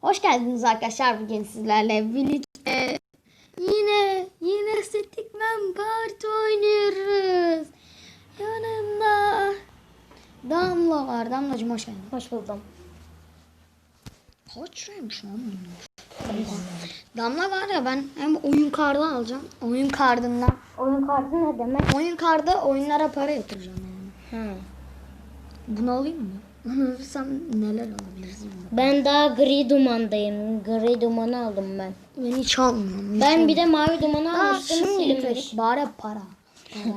Hoş geldiniz arkadaşlar. Bugün sizlerle birlikte yine yine Stickman Part oynuyoruz. Yanımda Damla var. Damlacığım hoş geldin. Hoş buldum. Kaç liraymış lan bunlar? Damla var ya ben hem oyun kartı alacağım. Oyun kardından. Oyun kartı ne demek? Oyun kartı oyunlara para yatıracağım yani. Ha. Bunu alayım mı? Alırsam neler alabiliriz? Ben daha gri dumandayım. Gri dumanı aldım ben. Ben hiç almıyorum. hiç Ben bir de mavi dumanı Aa, almıştım. Silinmiş. bari para. Para.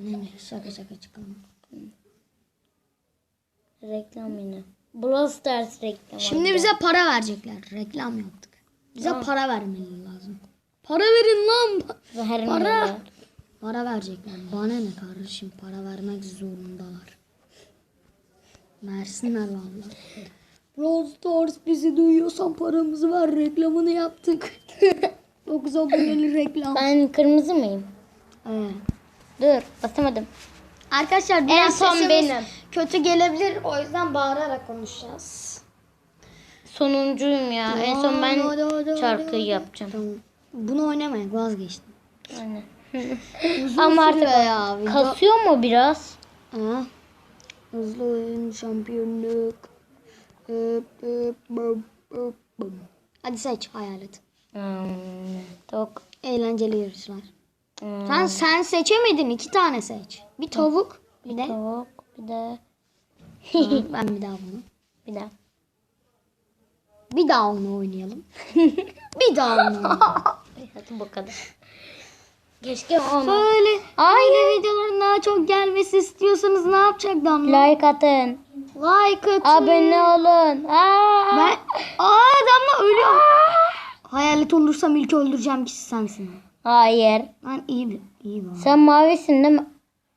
ne şaka şaka çıkalım. Reklam yine. Brawl Stars reklamı. Şimdi bize para verecekler. Reklam yaptık. Bize para vermeli lazım. Para verin lan. Vermiyorlar. Para. Para verecekler. Bana ne kardeşim para vermek zorundalar. Versinler vallahi. Brawl Stars bizi duyuyorsan paramızı ver. Reklamını yaptık. 9 aboneli reklam. Ben kırmızı mıyım? Evet. Dur basamadım. Arkadaşlar En son benim. kötü gelebilir. O yüzden bağırarak konuşacağız. Sonuncuyum ya. En son ben şarkıyı yapacağım. Tamam. Bunu oynamayın vazgeçtim. Aynen. Ama artık ya. Kasıyor mu biraz? Ha. Hızlı oyun şampiyonluk. Hadi seç hayalet. Hmm, çok. Eğlenceli yarışlar. Hmm, Sen sen seçemedin. iki tane seç. Bir tavuk. Bir de Tavuk bir de ben bir daha bunu. bir de. Bir daha onu oynayalım. bir daha onu oynayalım. Hadi kadar. Keşke onu. Böyle aynı videoların daha çok gelmesi istiyorsanız ne yapacak Damla? Like atın. Like atın. Abone olun. Aa! Ben... Aa Damla ölüyorum. Hayalet olursam ilk öldüreceğim kişi sensin. Hayır. Ben iyi bir iyi bir. Sen mavisin değil mi?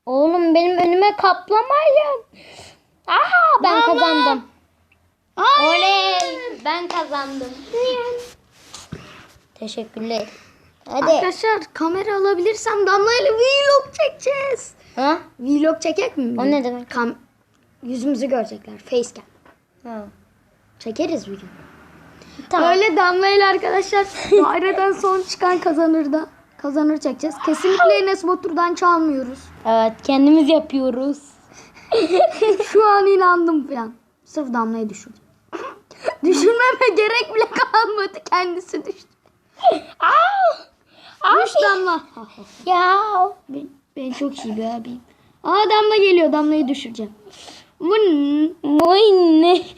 Oğlum benim önüme kaplamayın. Aha ben Mama. kazandım. Hayır. Oley! Ben kazandım. Teşekkürler. Hadi. Arkadaşlar kamera alabilirsem Damla ile vlog çekeceğiz. Ha? Vlog çekek mi? O ne demek? Kam yüzümüzü görecekler. Facecam. Ha. Çekeriz bir gün. Tamam. Öyle Damla ile arkadaşlar daireden son çıkan kazanır da kazanır çekeceğiz. Kesinlikle Enes Batur'dan çalmıyoruz. Evet kendimiz yapıyoruz. Şu an inandım falan. Sırf Damla'yı düşürdüm. Düşürmeme gerek bile kalmadı. Kendisi düştü. Düş Damla. Ya. Ben, ben çok iyi bir abiyim. Aa Damla geliyor. Damla'yı düşüreceğim. Boy ne?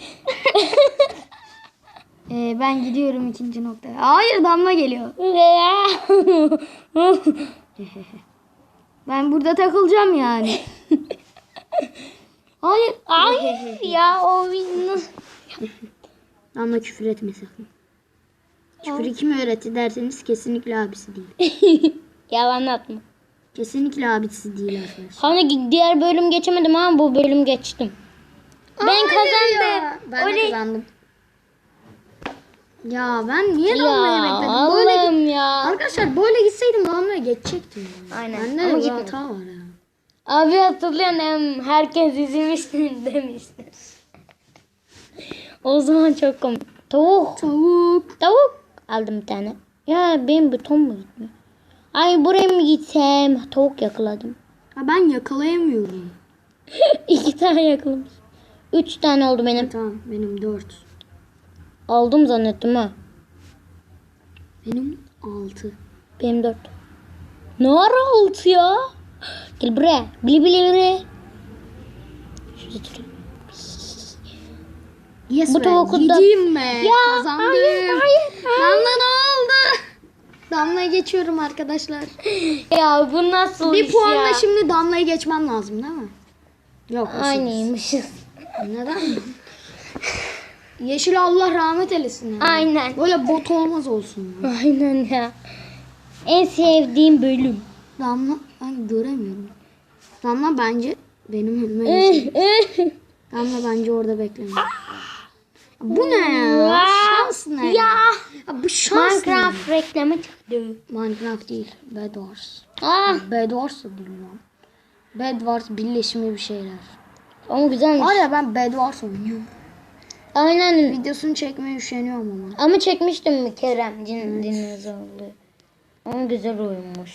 Ee, ben gidiyorum ikinci noktaya. Hayır Damla geliyor. Ben burada takılacağım yani. Hayır. Ay ya o. Damla küfür etme sakın. Küfürü kim öğretti derseniz kesinlikle abisi değil. Yalan atma. Kesinlikle abisi değil arkadaşlar. Hani diğer bölüm geçemedim ama bu bölüm geçtim. Ben kazandım. Ben Oley. kazandım. Ya ben niye Ya Damla'yı bekledim? Böyle ya. Arkadaşlar böyle gitseydim Damla'ya geçecektim. yani. Aynen. Bende Ama bir hata var ya. Abi hatırlıyorum herkes izlemiştir demiştir. O zaman çok komik. Tavuk. Tavuk. Tavuk. Aldım bir tane. Ya benim buton mu gitmiyor? Ay buraya mı gitsem? Tavuk yakaladım. Ha ben yakalayamıyorum. İki tane yakalamış. Üç tane oldu benim. Tamam benim dört. Aldım zannettim ha. Benim altı. Benim dört. Ne ara altı ya? Gel buraya. Bili bili bili. Durayım. Yes Bu da- Gideyim be. Ya, Kazandım. hayır, hayır, Damla ne oldu? Damla'ya geçiyorum arkadaşlar. Ya bu nasıl Bir iş puanla ya? şimdi Damla'yı geçmem lazım değil mi? Yok. Aynıymışız. Neden? Yeşil Allah rahmet eylesin. Yani. Aynen. Böyle bot olmaz olsun. ya. Aynen ya. En sevdiğim bölüm. Damla ben göremiyorum. Damla bence benim önüme geçsin. Damla bence orada beklemiyor. Bu ne ya? Şans ne? Ya. Ya Bu şans ne? Minecraft reklamı çıktı. Minecraft değil. Bed Wars. Ah, Bed Wars da lan. Bed Wars birleşimi bir şeyler. ama güzelmiş. Var ya ben Bed Wars oynuyorum. Aynen. Videosunu çekmeye üşeniyorum ama. Ama çekmiştim mi Kerem cin dinozorlu. Ama güzel oyunmuş.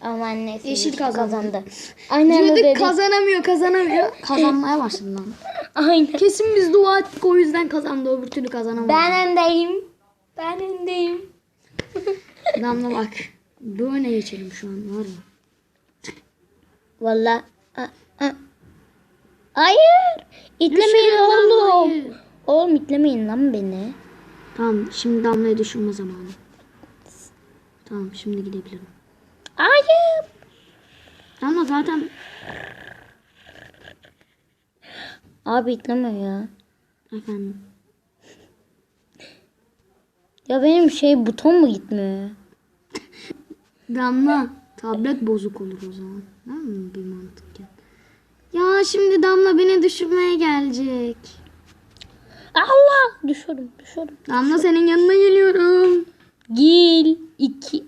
Ama neyse. Yeşil kazandı. Aynen öyle dedi. kazanamıyor kazanamıyor. Kazanmaya başladı lan. Aynen. Kesin biz dua ettik o yüzden kazandı öbür türlü kazanamadı. Ben öndeyim. Ben öndeyim. Damla bak. Böyle geçelim şu an var ya. Valla. Hayır. İtlemeyin oğlum. Oğlum itlemeyin lan beni. Tamam şimdi damlaya düşürme zamanı. Tamam şimdi gidebilirim. Hayır. Damla zaten Abi itleme ya. efendim. Ya benim şey buton mu gitmiyor? Damla tablet bozuk olur o zaman. Değil mi bir mantıkken? Ya şimdi Damla beni düşürmeye gelecek. Allah. Düşüyorum düşüyorum. Damla senin yanına geliyorum. Gel. iki.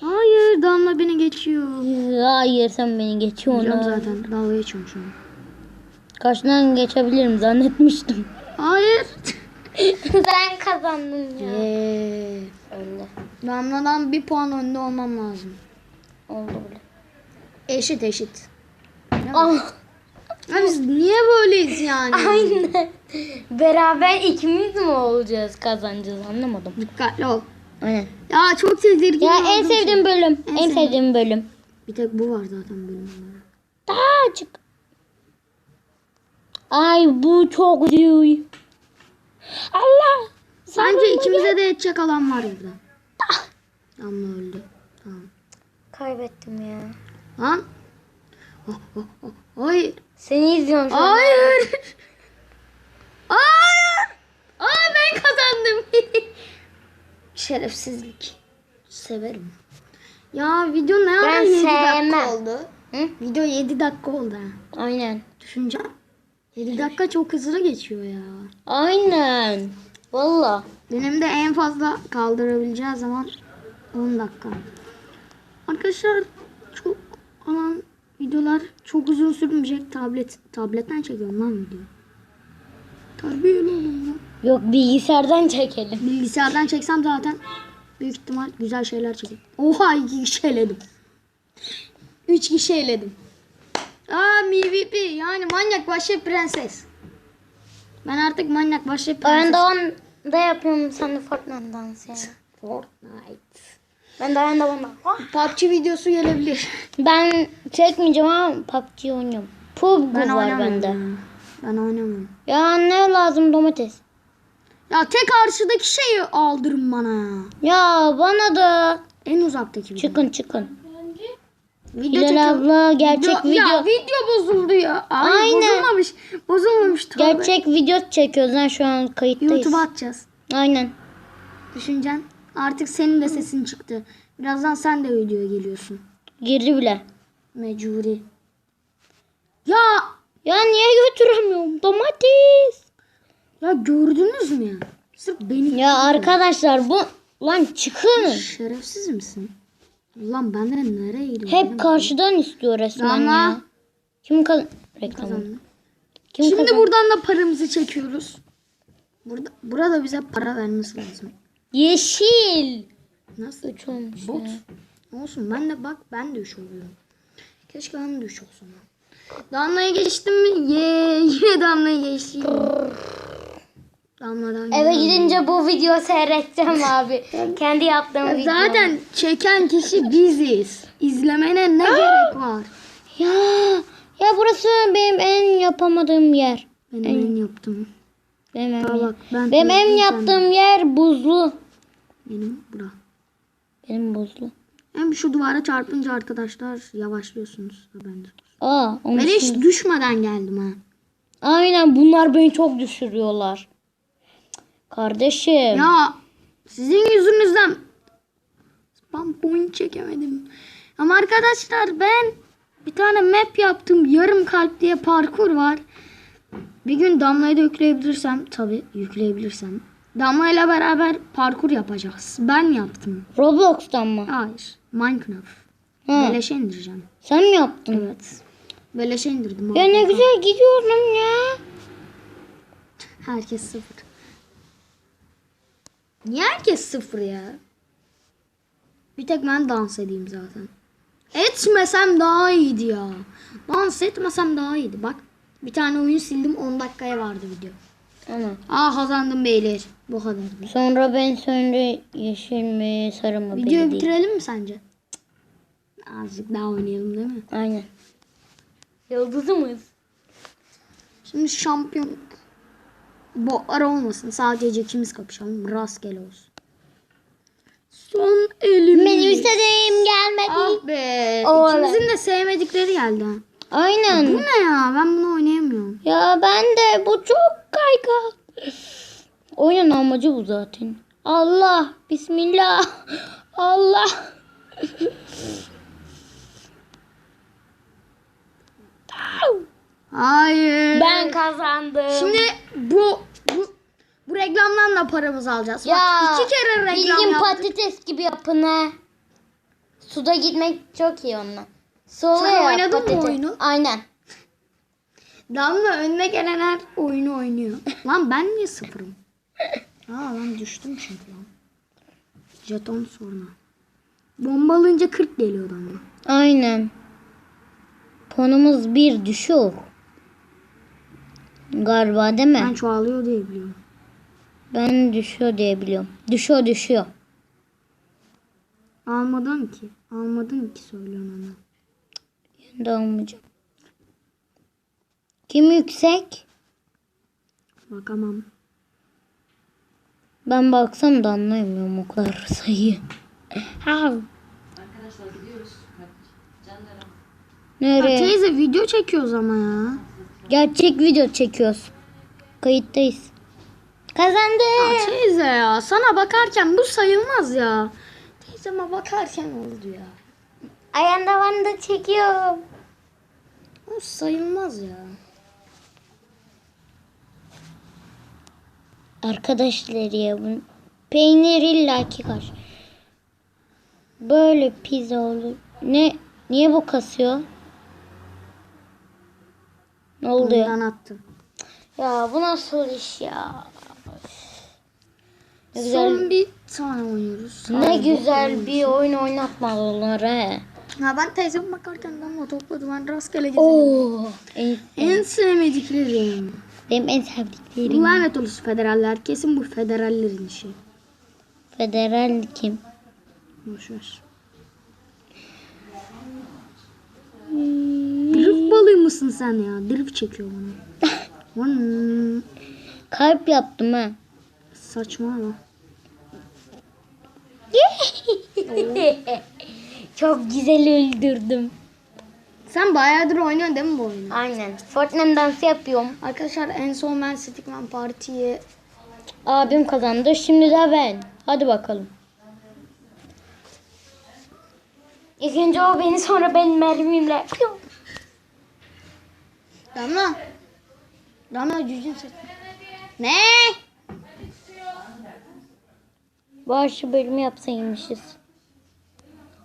Hayır Damla beni geçiyor. Hayır sen beni geçiyorsun. Biliyorum zaten dalga geçiyorum şu an. Karşından geçebilirim zannetmiştim. Hayır. Sen kazandın ya. Öyle. Damla'dan bir puan önde olmam lazım. Oldu bile. Eşit eşit. Ah. Ya biz niye böyleyiz yani? Aynen. Beraber ikimiz mi olacağız kazanacağız anlamadım. Dikkatli ol. Aynen. Ya çok tedirgin Ya oldum en sevdiğim bölüm. En En, sevdiğim bölüm. Bir tek bu var zaten bölüm olarak. Daha açık. Ay bu çok iyi. Allah. Bence ikimize de yetecek alan var burada. Damla öldü. Tamam. Kaybettim ya. Lan. Oh, oh, oh. Hayır. Seni izliyorum şu. Hayır. Hayır. Aa ben kazandım. Şerefsizlik. Severim. Ya video ne ara Ben 7 dakika sevmem. oldu? Hı? Video 7 dakika oldu ha. Aynen. Düşünce 7 dakika çok hızlı geçiyor ya. Aynen. Valla. Benim de en fazla kaldırabileceği zaman 10 dakika. Arkadaşlar çok alan videolar çok uzun sürmeyecek. Tablet tabletten çekiyorum lan video. Terbiyeli olun lan. Yok bilgisayardan çekelim. Bilgisayardan çeksem zaten büyük ihtimal güzel şeyler çekerim. Oha iki kişi eledim. Üç kişi eledim. Aa MVP yani manyak vahşi prenses. Ben artık manyak vahşi prenses. Ben de onda yapıyorum sen de Fortnite dansı ya. Fortnite. Ben de ben de onda. PUBG videosu gelebilir. Ben çekmeyeceğim ama PUBG oynuyorum. PUBG Ben var bende. Ben oynamıyorum. Ya ne lazım domates? Ya tek karşıdaki şeyi aldırın bana. Ya bana da. En uzaktaki video. Çıkın çıkın. Video çekiyorum. abla gerçek video. Ya video bozuldu ya. Ay, Aynen. Bozulmamış. Bozulmamış. Tövbe. Gerçek video çekiyoruz lan şu an kayıttayız. YouTube'a atacağız. Aynen. Düşüncen. Artık senin de sesin çıktı. Birazdan sen de videoya geliyorsun. Girdi bile. Mecburi. Ya Ya niye götüremiyorum? Domates. Ya gördünüz mü ya? Sırf beni. Ya arkadaşlar bu lan çıkın. Şerefsiz misin? Ulan ben de nereye gidiyorum? Hep karşıdan istiyor resmen Damla. ya. Kim kaz reklamı? Kazandı. Kim Şimdi kazandı? buradan da paramızı çekiyoruz. Burada, burada bize para vermesi lazım. Yeşil. Nasıl? Üç olmuş Bot. ya. Olsun ben de bak ben de üç oluyorum. Keşke ben de üç olsam. Damla'ya geçtim mi? Ye, yine Damla'ya geçtim. Damla'dan Eve gidince bu video seyredeceğim abi. Kendi yaptığım video. Zaten çeken kişi biziz. İzlemene ne gerek var? Ya ya burası benim en yapamadığım yer. Benim en yaptım. Benim en, bak, ben benim en yaptığım yer buzlu. Benim bura. Benim buzlu. Hem şu duvara çarpınca arkadaşlar yavaşlıyorsunuz. Haberiniz olsun. Aa, Ben hiç düşmeden geldim ha. Aynen bunlar beni çok düşürüyorlar. Kardeşim. Ya sizin yüzünüzden spam point çekemedim. Ama arkadaşlar ben bir tane map yaptım. Yarım kalp diye parkur var. Bir gün Damla'yı da yükleyebilirsem tabi yükleyebilirsem. Damla ile beraber parkur yapacağız. Ben yaptım. Roblox'tan mı? Hayır. Minecraft. Ha, Beleşe indireceğim. sen mi yaptın? Evet. Beleşe indirdim. Ya ne güzel gidiyorum ya. Herkes sıfır. Niye herkes sıfır ya? Bir tek ben dans edeyim zaten. Etmesem daha iyiydi ya. Dans etmesem daha iyiydi. Bak bir tane oyun sildim 10 dakikaya vardı video. Ama Aa kazandım beyler. Bu kadar. sonra ben sonra yeşil mi sarı mı belli Videoyu değil. bitirelim mi sence? Cık. Azıcık daha oynayalım değil mi? Aynen. Yıldızımız. Şimdi şampiyon bu ara olmasın. Sadece ikimiz kapışalım. Rastgele olsun. Son elimiz. Benim istediğim gelmedi. Ah be. Oley. İkimizin de sevmedikleri geldi. ha. Bu Aynen. ne ya? Ben bunu oynayamıyorum. Ya ben de bu çok kaygan. Oyunun amacı bu zaten. Allah. Bismillah. Allah. Hayır. ben kazandım. Şimdi bu bu bu reklamdan da paramızı alacağız. ya Bak iki kere reklam bildiğin yaptık. patates gibi yapın he. Suda gitmek çok iyi onunla. Oluyor Sen ya oynadın mı patates. oyunu? Aynen. Damla önüne gelen her oyunu oynuyor. lan ben niye sıfırım? Aa lan düştüm çünkü lan. Jeton sonra. Bomba alınca 40 geliyor damla. Aynen. Puanımız bir düşüyor. Galiba değil mi? Ben çoğalıyor diye biliyorum. Ben düşüyor diye biliyorum. Düşüyor düşüyor. Almadın ki. Almadın ki söylüyorsun ona. Ben de almayacağım. Kim yüksek? Bakamam. Ben baksam da anlayamıyorum o kadar sayıyı. Ha. Ya Nereye? teyze video çekiyoruz ama ya. Gerçek video çekiyoruz. Kayıttayız. Ya Kazandı. teyze ya sana bakarken bu sayılmaz ya. Teyzeme bakarken oldu ya. Ayağında de çekiyorum. O sayılmaz ya. Arkadaşlar ya bu peynir illaki kaç. Böyle pizza olur. Ne? Niye bu kasıyor? Ne oldu ya? Ondan attım. Ya bu nasıl iş ya? Ne güzel, Son bir tane oynuyoruz. ne güzel bir oyun oynatmadılar he. Ya ben teyzeme bakarken damla topladı. Ben rastgele gezelim. Oo. En, En sevmediklerim. benim en sevdiklerim. lanet olası federaller. Kesin bu federallerin işi. Federal kim? Boşver. Balığı mısın sen ya? Drift çekiyor bana. Kalp yaptım ha. Saçma ama. Çok güzel öldürdüm. Sen bayağıdır oynuyorsun değil mi bu oyunu? Aynen. Fortnite dansı yapıyorum. Arkadaşlar en son ben Stickman Parti'yi Abim kazandı. Şimdi de ben. Hadi bakalım. İlk önce o beni sonra ben mermimle. Damla. Damla cücün ses. Ne? Bağışı bölümü yapsaymışız.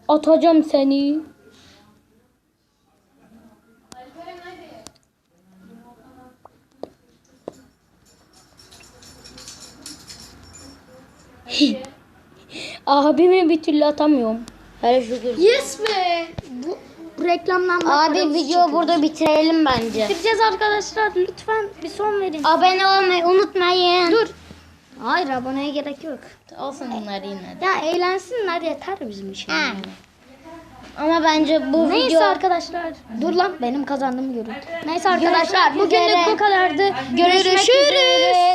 Atacağım seni. Abimi bir türlü atamıyorum. Hele şükür. Yes be. Bu, bu reklamdan da Abi video çekiyoruz. burada bitirelim bence. Bitireceğiz arkadaşlar. Lütfen bir son verin. Abone olmayı unutmayın. Dur. Hayır aboneye gerek yok. Olsun bunlar yine de. Ya eğlensinler yeter bizim için. Ha. Ama bence bu Neyse video... arkadaşlar. Dur lan benim kazandığımı görün. Neyse arkadaşlar Görüşmek bugünlük üzere. bu kadardı. Görüşmek Görüşürüz. üzere.